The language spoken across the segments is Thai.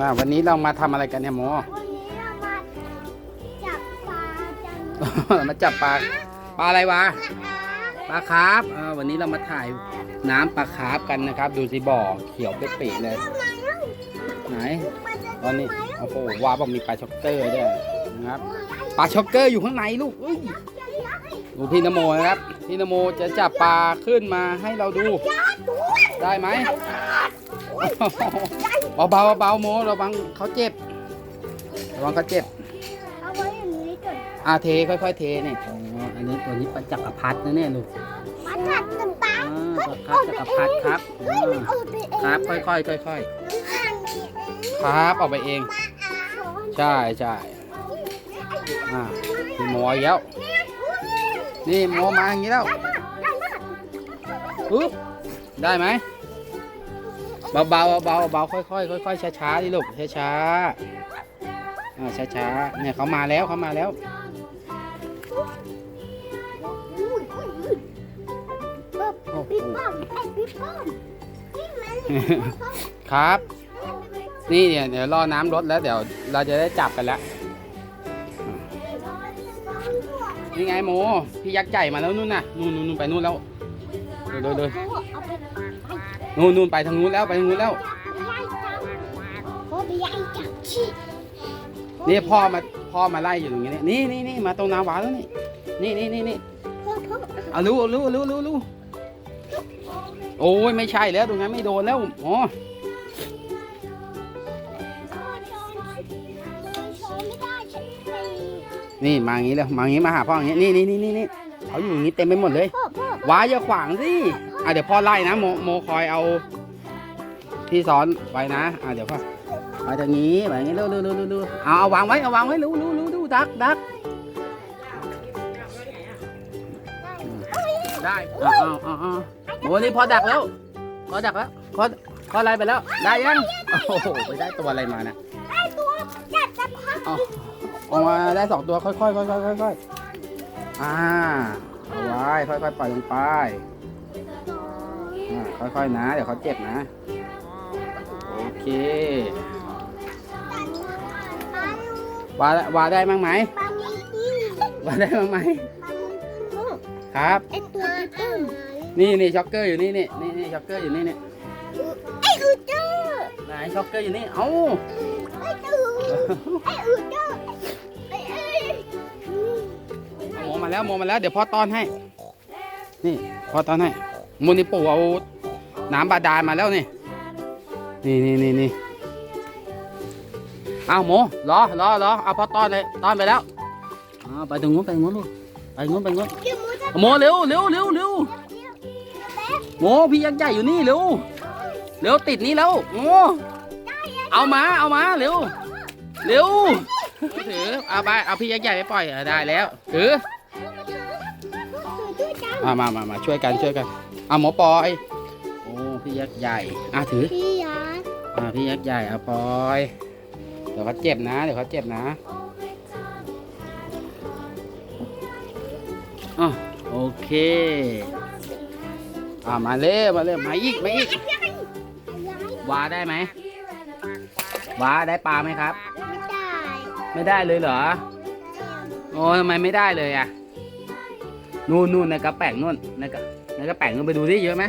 อ่าวันนี้เรามาทำอะไรกันเนี่ยโม วันนี้เรามาจับปลาจันมาจับปลาปลาอะไรวะปลาปลาคาร์ฟอ่าวันนี้เรามาถ่ายน้ำปลาคาร์ฟกันนะครับ ดูสิบ่อเขียวเป๊ะๆเลย ไหนตอนนี้โอ้โหว่าบอกมีปลาช็อกเกอร์ด้วยนะครับปลาช็อกเกอร์อยู่ข้างในลูกอุ้ยดูพี่นโมนะครับพี่นโมจะจับปลาขึ้นมาให้เราดู ได้ไหม เบาๆเบาโมระวังเขาเจ็บระวังเขาเจ็บ เอาไว้อย่างนี้ก่อนอาเทค่อยๆเทเนี่ยอ๋ออันนี้ตัวนี้ปลาจักรพรรดินะเนี่ยลูกปลาถัดน้ำตาอ่าปลาจักรพรรดิครับเฮ้ยมันออกไปเองครับค่อยๆค่อยๆ ครับออกไปเอง ใช่ใช่อ่าพี่โมอีกแล้วนี่โมมาอย่างนี้แล้วปึ๊บได้ไหม เบาๆเบาเบาๆค่อยๆค่อยๆช้าๆดิลูกช้าๆอ่าช้าๆเนี่ยเขามาแล้วเขามาแล้วปิ๊บป้อมไอ้ปิ๊บป้อมครับ นี่เนี่ยเดี๋ยวรอน้ำลดแล้วเดี๋ยวเราจะได้จับกันแล้วนี่ไงโมพี่ยักษ์ใหญ่มาแล้วนู่นน่ะนู่นนู่นไปนู่นแล้ว เดินเดินเดินเอาไปปากไปนู่นนู่นไปทางนู้นแล้วไปทางนู้นแล้วโอ้ยใหญ่จังชินี่พ่อมาพ่อมาไล่อยู่ตรงนี้นี่นี่นี่มาตรงนาหวานแล้วนี่นี่นี่นี่นี่โอ้โหเอารู้รู้รู้รู้รู้โอ้ยไม่ใช่แล้วตรงนั้นไม่โดนแล้วอ๋อนี่มาอย่างนี้เลยมาอย่างนี้มาหาพ่ออย่างนี้นี่นี่นี่นี่นี่เขาอยู่อย่างนี้เต็มไปหมดเลยพ่อพ่อ ว้าอย่าขวางสิอะเดี๋ยวพ่อไล่นะโมโมคอยเอาที่ซ้อนไว้นะอะเดี๋ยวพ่อมาจากนี้มาอย่างนี้เร็วเร็วเร็วเร็วเร็วเอาเอาวางไว้เอาวางไว้เร็วเร็วเร็วเร็วดักดักได้เอาเอาเอาเอาโอ้นี่พอดักแล้วพอดักแล้วพอพอไล่ไปแล้ว ได้ยังโอ้โหไปได้ตัวอะไรมานะไอ้ตัวจัดจะพักเอาออกมาได้สองตัวค่อยๆค่อยๆค่อยๆค่อยๆอ่าเอาไว้ ค่อยๆปล่อยลงไปอ่าค่อยๆนะ เดี๋ยวเขาเจ็บนะ โอเควาวาได้มั้งไหมปลานี้วาได้มั้งไหมครับ ไอ้ตัวตึ้มนี่นี่ช็อกเกอร์อยู่นี่นี่นี่นี่ช็อกเกอร์อยู่นี่นี่ไอ้อืดเจ้าไหนช็อกเกอร์อยู่นี่เอ้าไอ้ตือไอ้อืดเจ้าไอ้ไอ้โมมาแล้วโมมาแล้วเดี๋ยวพ่อต้อนให้ นี่พอตอนให้มูนิปู่เอาน้ำบาดาลมาแล้วนี่ นี่นี่นี่นี่เอาโมรอรอรอเอาพอตอนเลยตอนไปแล้วอ่าไปตรงนู้นไปงนู้นลูกไปงนู้นไปงนู้นเดี๋ยวมูจะโมเร็วเร็วเร็วเร็วโมพี่ยักษ์ใหญ่อยู่นี่เร็วเร็วติดนี่แล้วโมเอามาเอามาเร็วเร็วถือเอาไปเอาพี่ยักษ์ใหญ่ไปปล่อยได้แล้วถือ ด้วยกันมามามามาช่วยกันช่วยกันเอาหมอปอยโอ้พี่ยักษ์ใหญ่อะถือพี่ยาอ่าพี่ยักษ์ใหญ่เอาปอย เดี๋ยวเขาเจ็บนะ เดี๋ยวเขาเจ็บนะอะโอเคอ่ามาเร็วมาเร็วมาอีกมาอีกวาได้ไหมวาได้ปลาไหมครับ ไม่ได้ ไม่ได้เลยเหรอโอ้ทำไมไม่ได้เลยอะ นู่นนู่นในกระแป้งนู่นในกระในกระแป้งนู่นไปดูดิเยอะไหม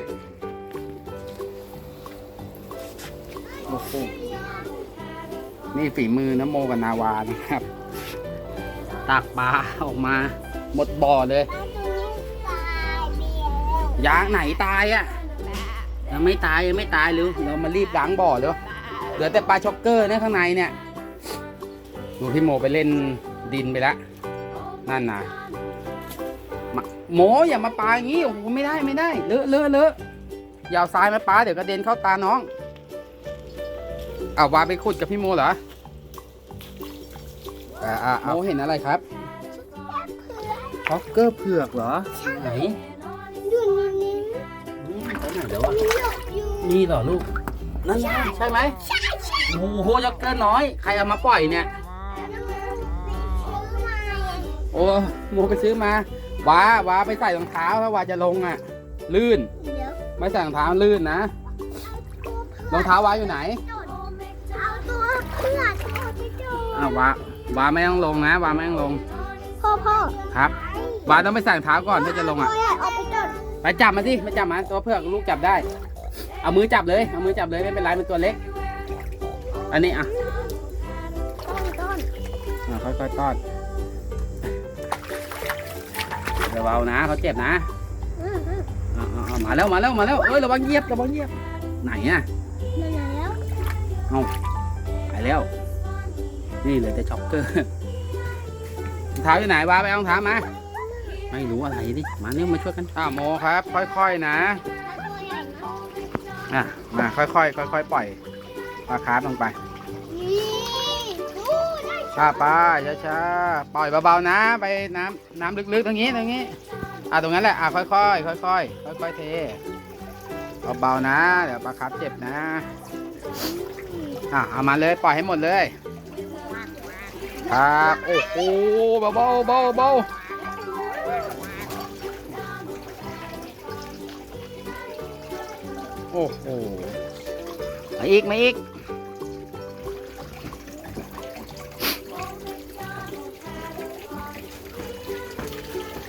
โอ้โหนี่ฝีมือน้ำโมกับนาวานะครับตักปลาออกมาหมดบ่อเลยยเบี้ยยางไหนตายอะยังไม่ตายยังไม่ตายเร็วเรามารีบล้างบ่อเร็วเหลือแต่ปลาช็อกเกอร์เนี่ยข้างในเนี่ยดูพี่โมไปเล่นดินไปแล้วนั่นนะ มาโมอย่ามาปาอย่างนี้โอ้โหไม่ได้ไม่ได้เลอะเลอะเลอะอย่าเอาทรายมาปาเดี๋ยวกระเด็นเข้าตาน้องเอาวาไปขุดกับพี่โมเหรออ่าอ่าโมเห็นอะไรครับช็อกเกอร์เผือกเหรอไหนอยู่นี่นี่อืมไปไหนแล้วอะมีหยกอยู่นี่เหรอลูกนั่นไงใช่ไหมใช่ใช่โอ้โหจ็อกเกอร์น้อย ใครเอามาปล่อยเนี่ยซื้อมาโอ้โมไปซื้อมา ว้าว้าไปใส่รองเท้าถ้าว่าจะลงอะ ลื่น เดี๋ยวไม่ใส่รองเท้าลื่นนะรองเท้าว้าอยู่ไหนเอาตัวอ่าวาวาไม่ต้องลงนะวาไม่ต้องลงพ่อพ่อครับวาต้องไปสั่งเท้าก่อนถ้าจะลงอะตัวใหญ่ออกไปก่อนไปจับมาสิมาจับมาตัวเพื่อกลูกจับได้ เอามือจับเลยเอามือจับเลยไม่เป็นไรเป็นตัวเล็ก อันนี้อะต้นต้นอะค่อยๆต้อน เบาๆนะเขาเจ็บนะมอืมอะอะอะมาแล้วมาแล้วมาแล้วเอ้ยระวังเหยียบระวังเหยียบไหนอะมาแล้วไปแล้ว นี่เหลือแต่ช็อกเกอร์รองเท้าอยู่ไหนวะไปเอารองเท้ามาไม่รู้อะไรดิมาเนี่ยมาช่วยกันอ่าโมครับ ค่อยๆนะอะมาค่อยๆค่อยๆปล่อยปลาคาร์ฟลงไป ได้ช้าไปช้าปล่อยเบาๆนะ ไปน้ำน้ำลึกๆตรงนี้ตรงนี้ อะตรงนั้นแหละอะค่อยๆค่อยๆค่อยๆเทเบาๆนะเดี๋ยวปลาคาร์ฟเจ็บนะอะเอามาเลยปล่อยให้หมดเลยครับโอ้โหเบาๆเบาๆเบาโอ้โหมาอีกมาอีก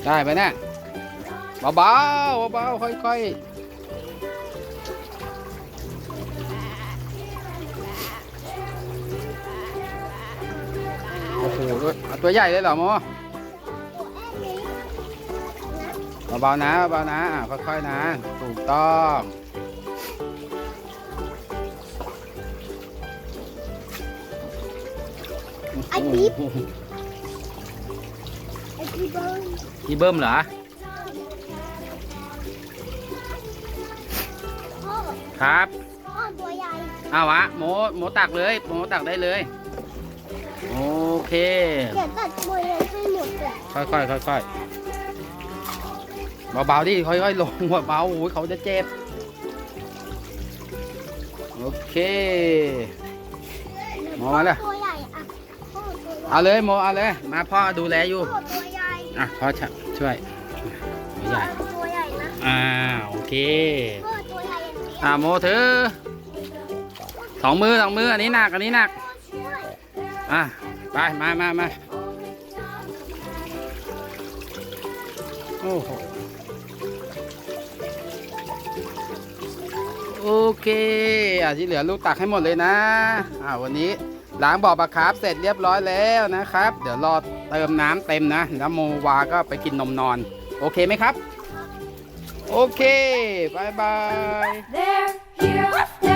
ได้ไหมเนี่ยเบาๆเบาๆค่อยๆ โอ้โหตัวใหญ่เลยเหรอโมอเบาๆนะเบาๆนะอะค่อยๆนะ ถูกต้องไอ้ปิ๊บไอ้พี่เบิ้ง พี่เบิ้มเหรอพ่อครับพ่อตัวใหญ่เอาวะโมโมตักเลยโมตักได้เลย โอเคเดี๋ยวตัดตัวใหญ่ให้หมดเลยค่อยๆค่อยๆเบาๆดิค่อยๆลงเบาๆโอ้ยเขาจะเจ็บโอเคหมอมาแล้วตัวใหญ่อะพ่อตัวใหญ่เอาเลยโมเอาเลย มาพ่อดูแลอยู่ พ่อตัวใหญ่ อะพ่อจะช่วยตัวใหญ่ตัวใหญ่นะอ่าโอเคพ่อตัวใหญ่อย่างนี้อ่าโมถือสองมือสองมืออันนี้หนักอันนี้หนักพ่อช่วยอะไปมามามาโอ้โหโอเคอะที่เหลือลูกตักให้หมดเลยนะอ่าวันนี้ล้างบ่อปลาคาร์ฟเสร็จเรียบร้อยแล้วนะครับ เดี๋ยวรอ เติมน้ำเต็มนะแล้วโมวาก็ไปกินนมนอน โอเคไหมครับ โอเคบายบาย